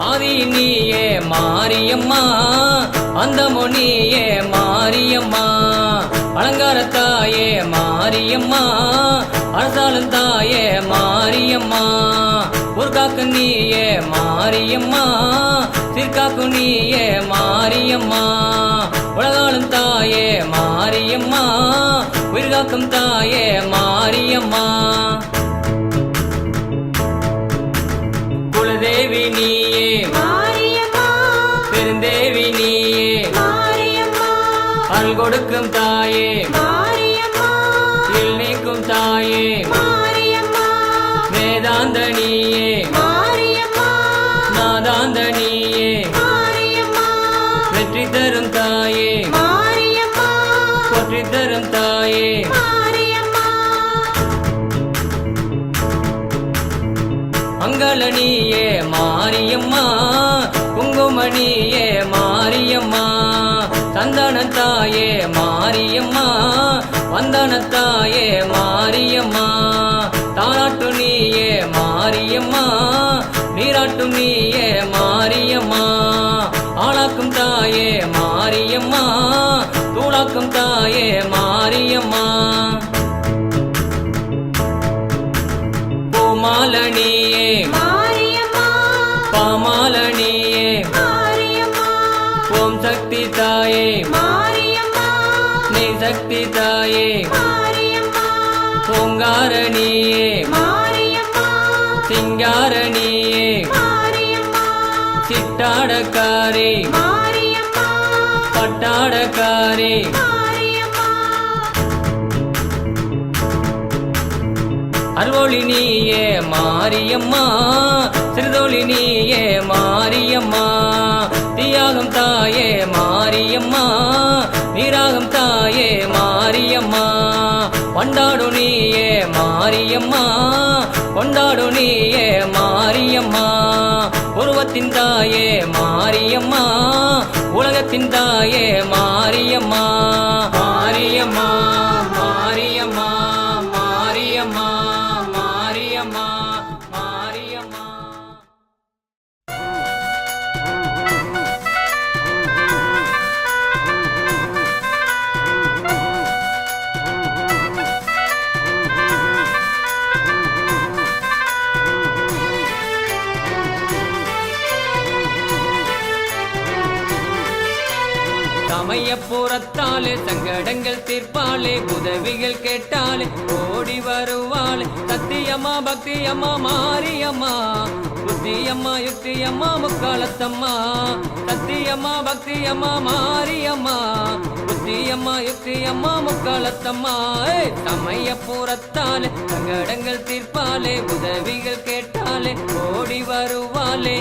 ஆதி நீயே மாரியம்மா அந்த மொழியே மாரியம்மா அலங்காரத்தாயே மாரியம்மா அரசாலும் தாயே மாரியம்மா ஊர்காக்கு நீயே மாரியம்மா சிற்காக்கு நீயே மாரியம்மா உலகாலும் தாயே மாரியம்மா உயிர்காக்கும் தாயே மா கொடுக்கும் தாயே. மாரியம்மா. இல் நீக்கும் தாயே. மாரியம்மா. வேதாந்த நீயே நாதாந்த நீயே வெற்றி தரும் தாயே. போற்றி தரும் தாயே. மாரியம்மா. மங்களனியே மாரியம்மா. குங்குமணியே மாரியம்மா. சந்தனத்தாயே மாரியம்மா வந்தனத்தாயே மாரியம்மா. தாராட்டு நீயே மாரியம்மா நீராட்டு நீயே மாரியம்மா. ஆளாக்கும் தாயே மாரியம்மா தூளாக்கும் தாயே மாரியம்மா. பூமாலனியே மாரியம்மா. பாமாலனியே மாரியம்மா. ஓம் சக்தி தாயே. சக்தி தாயே பூங்காரணியே. சிங்காரணியே. சிட்டாடக்காரி. பட்டாடக்காரி. அருளொளி நீயே மாரியம்மா. சிறுதொளி நீயே மாரியம்மா. தீயாகும் தாயே மாரியம்மா. கொண்டாடு நீயே மாரியம்மா கொண்டாடு நீயே மாரியம்மா. உருவத்தின் தாயே மாரியம்மா உலகத்தின் தாயே மாரியம்மா. சமயப்புறத்தாலே சங்கடங்கள் தீர்ப்பாலே உதவிகள் கேட்டாலே ஓடி வருவாளே. சத்தியம்மா பக்தியம்மா மாரியம்மா புத்தியம்மா யுக்தியம்மா முக்காலத்தம்மா. சத்தியம்மா பக்தியம்மா மாரியம்மா புத்தியம்மா யுக்தியம்மா முக்காலத்தம்மா. சமய சமயப்புறத்தாலே சங்கடங்கள் தீர்ப்பாலே உதவிகள் கேட்டாலே ஓடி வருவாளே.